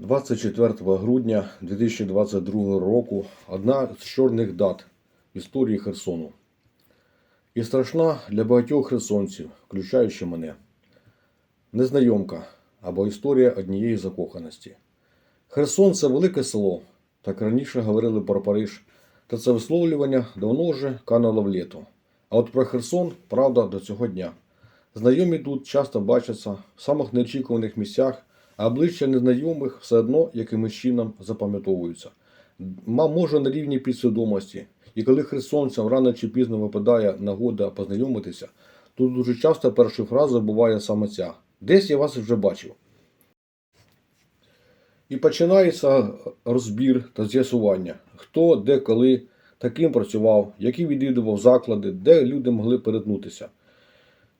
24 грудня 2022 року одна з чорних дат історії Херсону. І страшна для багатьох херсонців, включаючи мене. Незнайомка або історія однієї закоханості. Херсон це велике село, так раніше говорили про Париж, та це висловлювання давно вже кануло в літо. А от про Херсон правда до цього дня. Знайомі тут часто бачаться в самих неочікуваних місцях, а обличчя незнайомих все одно якимось чином запам'ятовуються. Може на рівні підсвідомості. І коли херсонцям рано чи пізно випадає нагода познайомитися, то дуже часто першою фразою буває саме ця: Десь я вас вже бачив. І починається розбір та з'ясування, хто, де, коли, таким працював, які відвідував заклади, де люди могли перетнутися.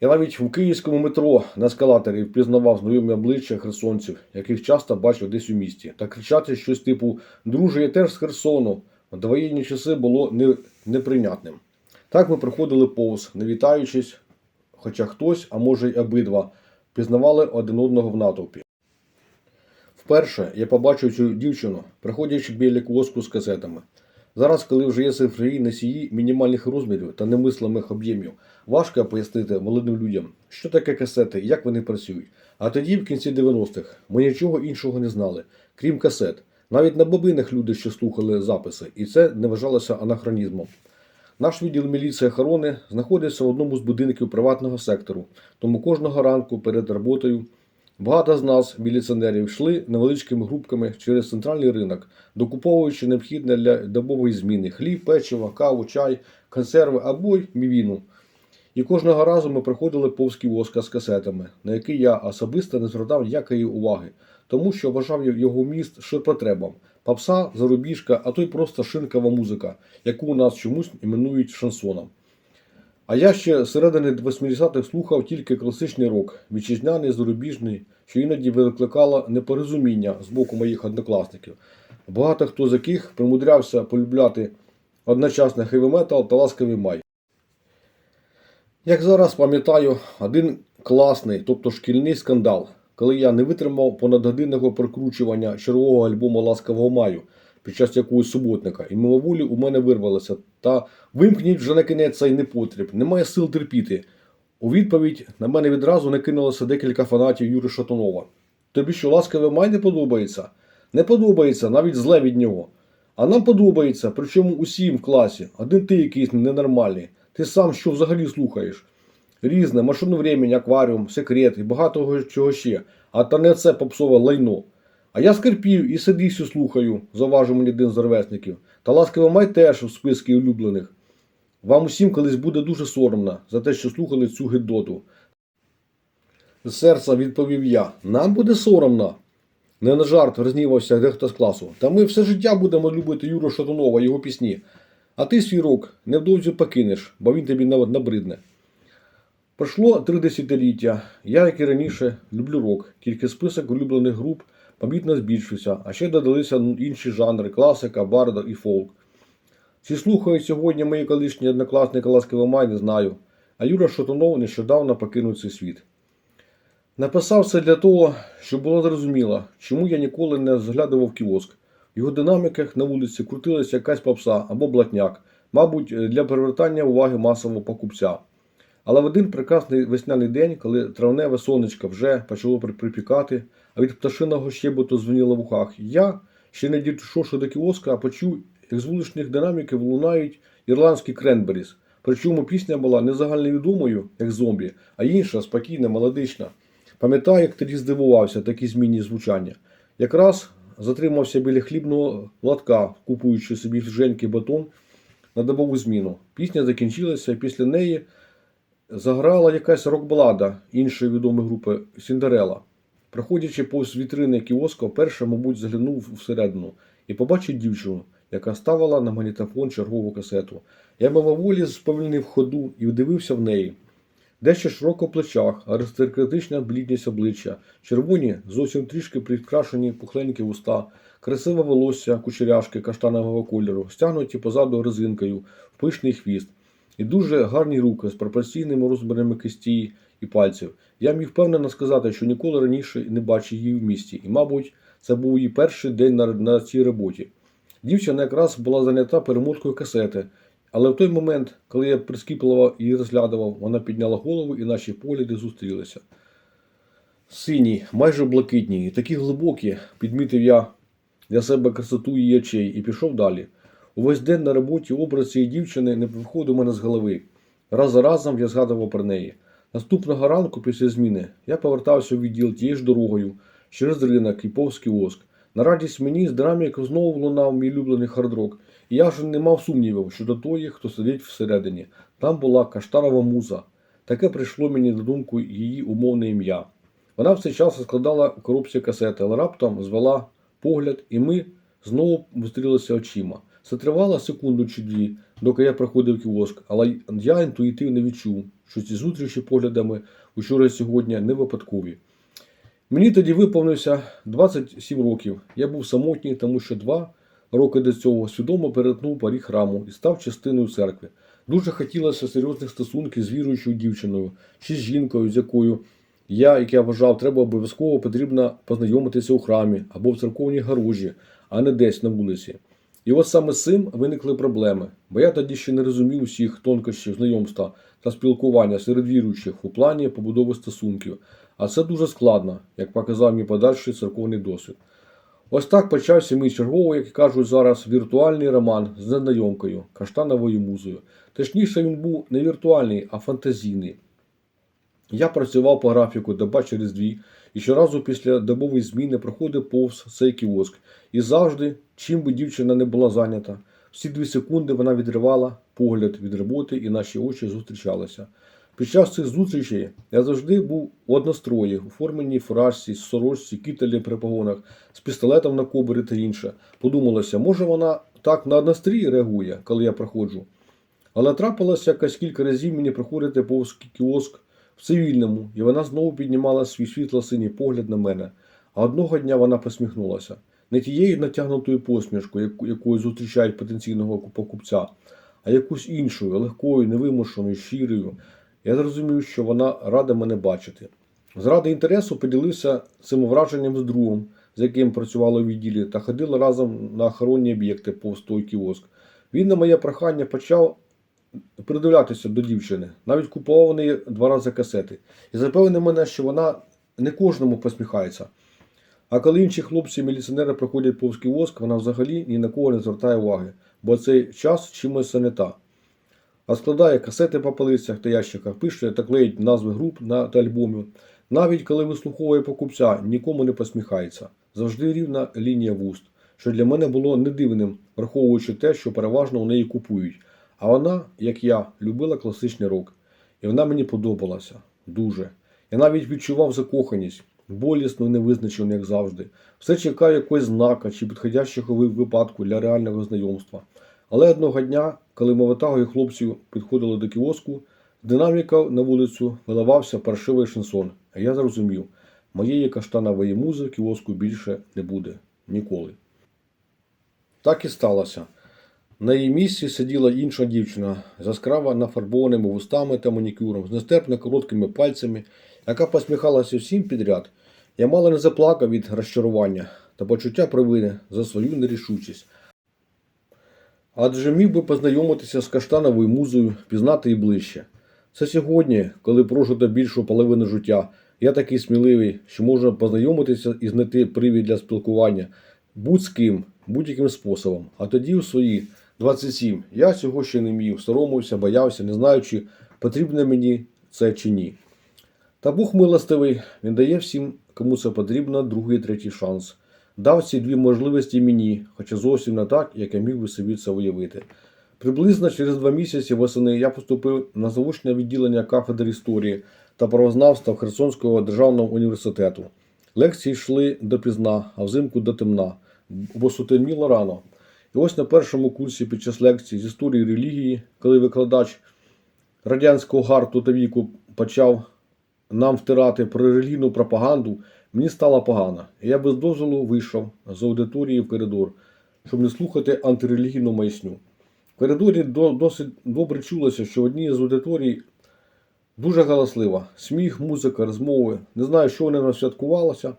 Я навіть в київському метро на ескалаторі впізнавав знайомі обличчя херсонців, яких часто бачив десь у місті, та кричати щось типу Друже, я теж з Херсону. В довоєнні часи було не, неприйнятним. Так ми проходили повз, не вітаючись, хоча хтось, а може й обидва, пізнавали один одного в натовпі. Вперше я побачив цю дівчину, приходячи біля кіоску з касетами. Зараз, коли вже є цифрові носії мінімальних розмірів та немислимих об'ємів, важко пояснити молодим людям, що таке касети і як вони працюють. А тоді, в кінці 90-х, ми нічого іншого не знали, крім касет. Навіть на бобинах люди ще слухали записи, і це не вважалося анахронізмом. Наш відділ міліції охорони знаходиться в одному з будинків приватного сектору, тому кожного ранку перед роботою багато з нас, міліціонерів, йшли невеличкими групками через центральний ринок, докуповуючи необхідне для добової зміни хліб, печиво, каву, чай, консерви або й мівіну. І кожного разу ми приходили повз кіоска з касетами, на які я особисто не звертав ніякої уваги, тому що вважав його міст ширпотребом. Попса, зарубіжка, а то й просто шинкова музика, яку у нас чомусь іменують шансоном. А я ще середини 80-х слухав тільки класичний рок, вітчизняний, зарубіжний, що іноді викликало непорозуміння з боку моїх однокласників. Багато хто з яких примудрявся полюбляти одночасно хеві-метал та ласковий май. Як зараз пам'ятаю, один класний, тобто шкільний скандал, коли я не витримав понадгодинного прокручування чергового альбому Ласкового маю під час якогось суботника, і мимоволі у мене вирвалося. Та вимкніть вже на кінець цей непотріб, немає сил терпіти. У відповідь на мене відразу накинулося декілька фанатів Юри Шатунова. Тобі що ласкове май не подобається? Не подобається, навіть зле від нього. А нам подобається, причому усім в класі. Один ти якийсь ненормальний. Ти сам що взагалі слухаєш? Різне, машину времени, акваріум, секрет і багато чого ще. А та не це попсове лайно. А я скерпів і сидісю слухаю, заважив мені один з ровесників. Та ласково май теж у списки улюблених. Вам усім колись буде дуже соромно за те, що слухали цю гидоту. З серця відповів я. Нам буде соромно. Не на жарт рознівався дехто з класу. Та ми все життя будемо любити Юру Шатунова, його пісні. А ти свій рок невдовзі покинеш, бо він тобі набридне. Пройшло три десятиліття. Я, як і раніше, люблю рок, тільки список улюблених груп помітно збільшився, а ще додалися інші жанри класика, барда і фолк. Чи слухають сьогодні мої колишні однокласники Ласково Май, не знаю, а Юра Шатунов нещодавно покинув цей світ. Написав це для того, щоб було зрозуміло, чому я ніколи не зглядував кіоск. В його динаміках на вулиці крутилася якась попса або блатняк, мабуть, для привертання уваги масового покупця. Але в один прекрасний весняний день, коли травневе сонечко вже почало припікати, а від пташиного щебету дзвоніло в ухах, я, ще не дійшовши до кіоска, почув, як з вуличних динаміків лунають ірландські кренберіс. Причому пісня була не загальновідомою, як зомбі, а інша, спокійна, мелодична. Пам'ятаю, як тоді здивувався такій зміні звучання. Якраз затримався біля хлібного лотка, купуючи собі женький батон на добову зміну. Пісня закінчилася, і після неї заграла якась рок-балада іншої відомої групи Сіндерела. Проходячи повз вітрини кіоска, вперше, мабуть, заглянув всередину і побачив дівчину, яка ставила на магнітофон чергову касету. Я мимоволі сповільнив ходу і вдивився в неї. Дещо широко в плечах, аристократична блідність обличчя, червоні, зовсім трішки прикрашені пухленькі уста, красиве волосся, кучеряшки каштанового кольору, стягнуті позаду резинкою, в пишний хвіст, і дуже гарні руки з пропорційними розмірами кисті і пальців. Я міг впевнено сказати, що ніколи раніше не бачив її в місті, і, мабуть, Це був її перший день на, на цій роботі. Дівчина якраз була зайнята перемоткою касети, але в той момент, коли я прискіпливо її розглядував, вона підняла голову і наші погляди зустрілися. Сині, майже блакитні, і такі глибокі, підмітив я для себе красоту її очей і пішов далі. Увесь день на роботі образ цієї дівчини не виходив у мене з голови. Раз за разом я згадував про неї. Наступного ранку після зміни я повертався у відділ тією ж дорогою, через ринок і повз кіоск. На радість мені з динаміку знову лунав мій улюблений хардрок, і я вже не мав сумнівів щодо тої, хто сидить всередині. Там була каштанова муза. Таке прийшло мені до думку її умовне ім'я. Вона в цей час складала коробці касети, але раптом звела погляд, і ми знову зустрілися очима. Це тривало секунду чи дві, доки я проходив кіоск, але я інтуїтивно відчув, що ці зустрічі поглядами учора і сьогодні не випадкові. Мені тоді виповнився 27 років. Я був самотній, тому що два роки до цього свідомо перетнув поріг храму і став частиною церкви. Дуже хотілося серйозних стосунків з віруючою дівчиною чи з жінкою, з якою я, як я вважав, треба обов'язково потрібно познайомитися у храмі або в церковній гаражі, а не десь на вулиці. І от саме з цим виникли проблеми, бо я тоді ще не розумів усіх тонкощів знайомства та спілкування серед віруючих у плані побудови стосунків. А це дуже складно, як показав мій подальший церковний досвід. Ось так почався мій черговий, як кажуть зараз, віртуальний роман з незнайомкою, каштановою музою. Точніше, він був не віртуальний, а фантазійний. Я працював по графіку доба через дві, і щоразу після добової зміни проходив повз цей кіоск. І завжди, чим би дівчина не була зайнята, всі дві секунди вона відривала погляд від роботи, і наші очі зустрічалися. Під час цих зустрічей я завжди був у однострої, у форменій фуражці, сорочці, кітелі при погонах, з пістолетом на кобурі та інше. Подумалося, може вона так на однострій реагує, коли я проходжу. Але трапилося якось кілька разів мені проходити повз кіоск в цивільному, і вона знову піднімала свій світло-синій погляд на мене. А одного дня вона посміхнулася. Не тією натягнутою посмішкою, якою зустрічають потенційного покупця, а якусь іншою, легкою, невимушеною, щирою. Я зрозумів, що вона рада мене бачити. Зради інтересу поділився цим враженням з другом, з яким працювали у відділі, та ходили разом на охоронні об'єкти повз той кіоск. Він на моє прохання почав придивлятися до дівчини, навіть купував неї два рази касети. І запевнив мене, що вона не кожному посміхається. А коли інші хлопці-міліціонери проходять повз кіоск, вона взагалі ні на кого не звертає уваги, бо цей час чимось занята. А складає касети по полицях та ящиках, пише та клеїть назви груп на та альбомів. Навіть коли вислуховує покупця, нікому не посміхається. Завжди рівна лінія вуст, що для мене було не дивним, враховуючи те, що переважно у неї купують. А вона, як я, любила класичний рок. І вона мені подобалася дуже. Я навіть відчував закоханість, болісно і невизначену, як завжди. Все чекав якогось знака чи підходящого випадку для реального знайомства. Але одного дня, коли ми витагою хлопців підходили до кіоску, з динаміка на вулицю виливався паршивий шансон. А я зрозумів, моєї каштанової музи в кіоску більше не буде ніколи. Так і сталося. На її місці сиділа інша дівчина, яскраво нафарбованими вустами та манікюром, з нестерпно короткими пальцями, яка посміхалася всім підряд. Я мало не заплакав від розчарування та почуття провини за свою нерішучість. Адже міг би познайомитися з каштановою музою, пізнати її ближче. Це сьогодні, коли прожито більшу половину життя, я такий сміливий, що можу познайомитися і знайти привід для спілкування будь з ким, будь-яким способом. А тоді у свої 27 я цього ще не міг, соромився, боявся, не знаючи, потрібно мені це чи ні. Та Бог милостивий, він дає всім, кому це потрібно, другий третій шанс. Дав ці дві можливості мені, хоча зовсім не так, як я міг би собі це уявити. Приблизно через два місяці восени я поступив на заочне відділення кафедри історії та правознавства Херсонського державного університету. Лекції йшли допізна, а взимку до темна, бо сутемніло рано. І ось на першому курсі під час лекції з історії релігії, коли викладач радянського гарту та віку почав нам втирати про релігійну пропаганду, мені стало погано. І я без дозволу вийшов з аудиторії в коридор, щоб не слухати антирелігійну маячню. В коридорі досить добре чулося, що в одній з аудиторій дуже галаслива. Сміх, музика, розмови. Не знаю, що вони нам святкувалося.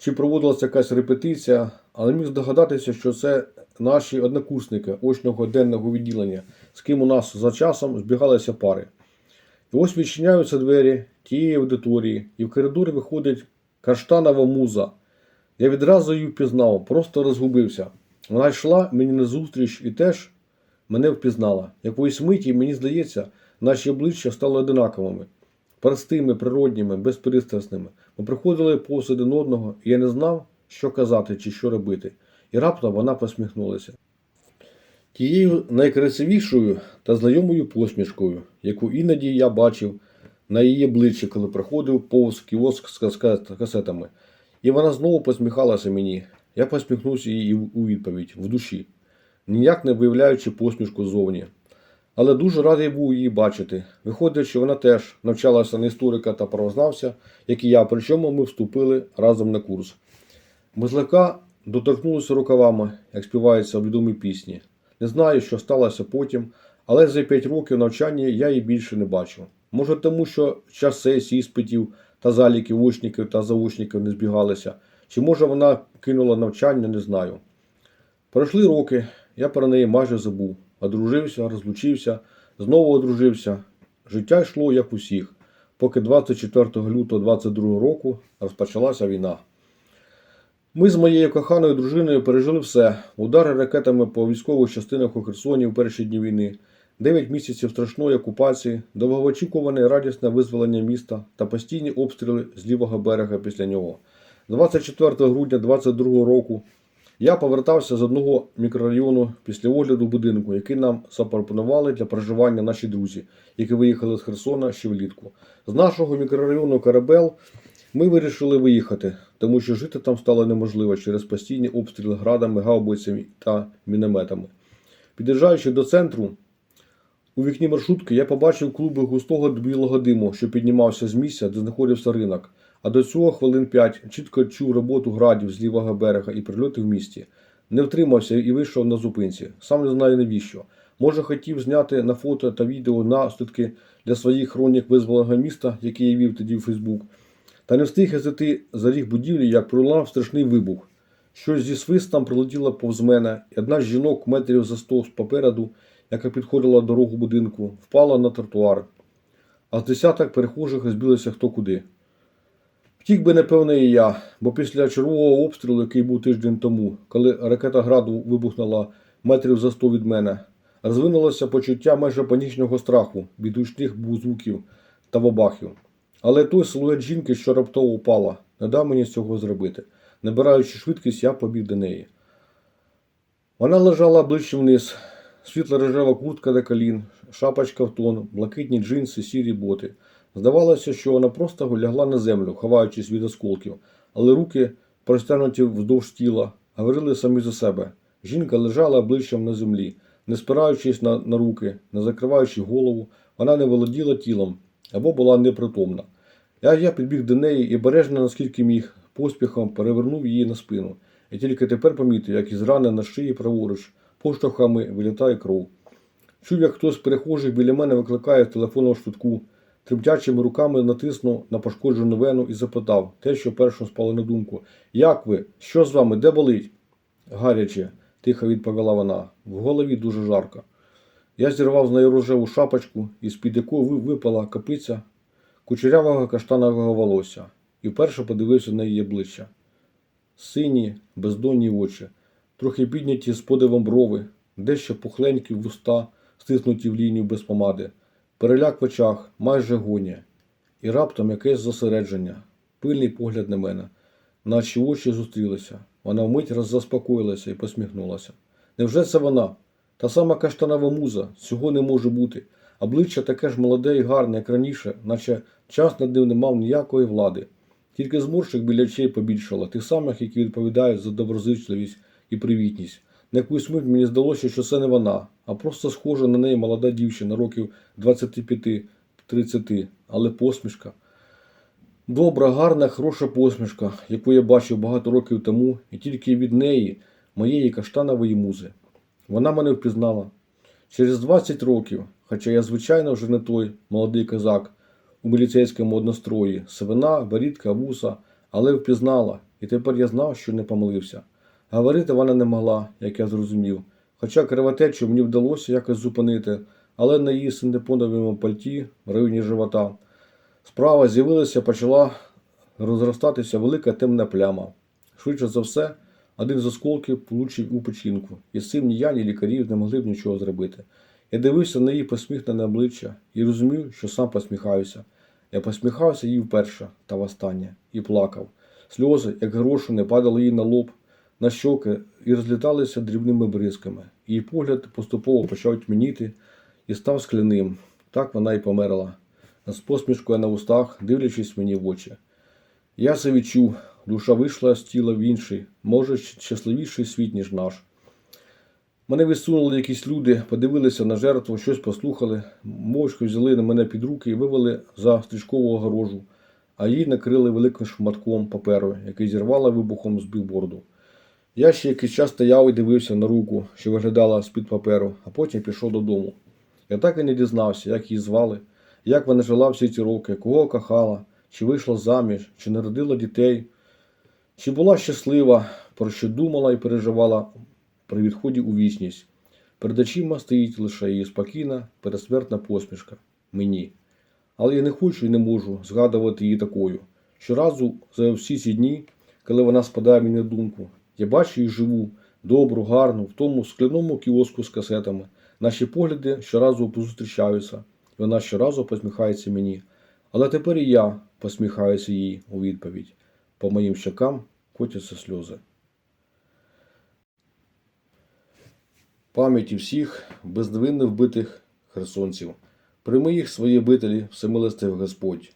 Чи проводилася якась репетиція, але міг здогадатися, що це наші однокурсники очного денного відділення, з ким у нас за часом збігалися пари. І ось відчиняються двері тієї аудиторії, і в коридорі виходить каштанова муза. Я відразу її впізнав, просто розгубився. Вона йшла мені назустріч і теж мене впізнала. Якоїсь миті, мені здається, наші обличчя стали одинаковими, простими, природніми, безпристрасними. Ми приходили повз один одного, і я не знав, що казати чи що робити. І раптом вона посміхнулася. Тією найкрасивішою та знайомою посмішкою, яку іноді я бачив на її обличчі, коли приходив повз кіоск з касетами. І вона знову посміхалася мені. Я посміхнувся їй у відповідь в душі, ніяк не виявляючи посмішку ззовні. Але дуже радий був її бачити. Виходить, що вона теж навчалася на історика та правознавця, як і я, причому ми вступили разом на курс. Ми злегка доторкнулися рукавами, як співаються в відомій пісні. Не знаю, що сталося потім, але за 5 років навчання я її більше не бачив. Може тому, що час сесій, іспитів та заліків очників та заочників не збігалися, чи може вона кинула навчання, не знаю. Пройшли роки, я про неї майже забув. Одружився, розлучився, знову одружився. Життя йшло, як усіх, поки 24 лютого 22 року розпочалася війна. Ми з моєю коханою дружиною пережили все: удари ракетами по військових частинах у Херсоні в перші дні війни, 9 місяців страшної окупації, довгоочікуване радісне визволення міста та постійні обстріли з лівого берега після нього. 24 грудня 22 року я повертався з одного мікрорайону після огляду будинку, який нам запропонували для проживання наші друзі, які виїхали з Херсона ще влітку. З нашого мікрорайону Карабел ми вирішили виїхати, тому що жити там стало неможливо через постійні обстріли градами, гаубицями та мінометами. Під'їжджаючи до центру, у вікні маршрутки я побачив клуби густого білого диму, що піднімався з місця, де знаходився ринок. А до цього хвилин п'ять чітко чув роботу градів з лівого берега і прильоти в місті. Не втримався і вийшов на зупинці. Сам не знаю навіщо. Може, хотів зняти на фото та відео наслідки для своїх хронік визволеного міста, які я вів тоді в Фейсбук. Та не встиг я зайти за ріг будівлі, як пролунав страшний вибух. Щось зі свистом прилетіло повз мене, і одна з жінок метрів за сто попереду, яка підходила дорогу будинку, впала на тротуар. А з десяток перехожих розбилися хто куди. Втік би, напевне, і я, бо після чергового обстрілу, який був тиждень тому, коли ракета граду вибухнула метрів за сто від мене, розвинулося почуття майже панічного страху від гучних звуків та вобахів. Але той силует жінки, що раптово упала, не дав мені цього зробити. Набираючи швидкість, я побіг до неї. Вона лежала обличчям вниз, світла рожева куртка до колін, шапочка в тон, блакитні джинси, сірі боти. Здавалося, що вона просто лягла на землю, ховаючись від осколків, але руки, простягнуті вздовж тіла, говорили самі за себе. Жінка лежала обличчям на землі, не спираючись на, на руки, не закриваючи голову, вона не володіла тілом або була непритомна. Я, я підбіг до неї і бережно, наскільки міг, поспіхом перевернув її на спину. І тільки тепер помітив, як із рани на шиї праворуч поштовхами вилітає кров. Чув, як хтось з перехожих біля мене викликає телефонну швидку, тремтячими руками натиснув на пошкоджену вену і запитав те, що першим спало на думку: Як ви? Що з вами? Де болить? Гаряче, тихо відповіла вона. В голові дуже жарко. Я зірвав з неї рожеву шапочку, із під якої випала капиця кучерявого каштанового волосся, і вперше подивився на її обличчя. Сині, бездонні очі, трохи підняті з подивом брови, дещо пухленькі вуста, стиснуті в лінію без помади, переляк в очах, майже гонія, і раптом якесь зосередження, пильний погляд на мене. Наші очі зустрілися. Вона вмить роззаспокоїлася і посміхнулася. Невже це вона? Та сама каштанова муза, цього не може бути. Обличчя таке ж молоде і гарне, як раніше, наче час над ним не мав ніякої влади. Тільки зморщик біля очей побільшало, тих самих, які відповідають за доброзичливість і привітність. На якусь мить мені здалося, що це не вона, а просто схожа на неї молода дівчина років 25-30, але посмішка. Добра, гарна, хороша посмішка, яку я бачив багато років тому, і тільки від неї, моєї каштанової музи. Вона мене впізнала. Через 20 років, хоча я, звичайно, вже не той молодий козак у міліцейському однострої, свина, борідка, вуса, але впізнала, і тепер я знав, що не помилився. Говорити вона не могла, як я зрозумів, хоча кривотечу мені вдалося якось зупинити, але на її синтепоновому пальті в районі живота. Справа з'явилася, почала розростатися велика темна пляма. Швидше за все, один з осколків влучив у печінку, і з цим ні я, ні лікарі не могли б нічого зробити. Я дивився на її посміхнене обличчя і розумів, що сам посміхаюся. Я посміхався їй вперше та востаннє і плакав. Сльози, як гроші, не падали їй на лоб, на щоки і розліталися дрібними бризками. Її погляд поступово почав тьмяніти і став скляним. Так вона й померла, з посмішкою на устах, дивлячись мені в очі. Я це відчув, душа вийшла з тіла в інший, може, щасливіший світ, ніж наш. Мене відсунули якісь люди, подивилися на жертву, щось послухали, мовчки взяли на мене під руки і вивели за стрічкову огорожу, а її накрили великим шматком паперу, який зірвала вибухом з білборду. Я ще якийсь час стояв і дивився на руку, що виглядала з-під паперу, а потім пішов додому. Я так і не дізнався, як її звали, як вона жила всі ці роки, кого кохала, чи вийшла заміж, чи народила дітей, чи була щаслива, про що думала і переживала при відході у вічність. Перед очима стоїть лише її спокійна, пересмертна посмішка мені. Але я не хочу і не можу згадувати її такою. Щоразу за всі ці дні, коли вона спадає мені на думку, я бачу її живу, добру, гарну, в тому скляному кіоску з касетами. Наші погляди щоразу зустрічаються, і вона щоразу посміхається мені. Але тепер і я посміхаюся їй у відповідь. По моїм щокам котяться сльози. Пам'яті всіх бездвинно вбитих херсонців. Прийми їх свої обителі, всемилостив Господь.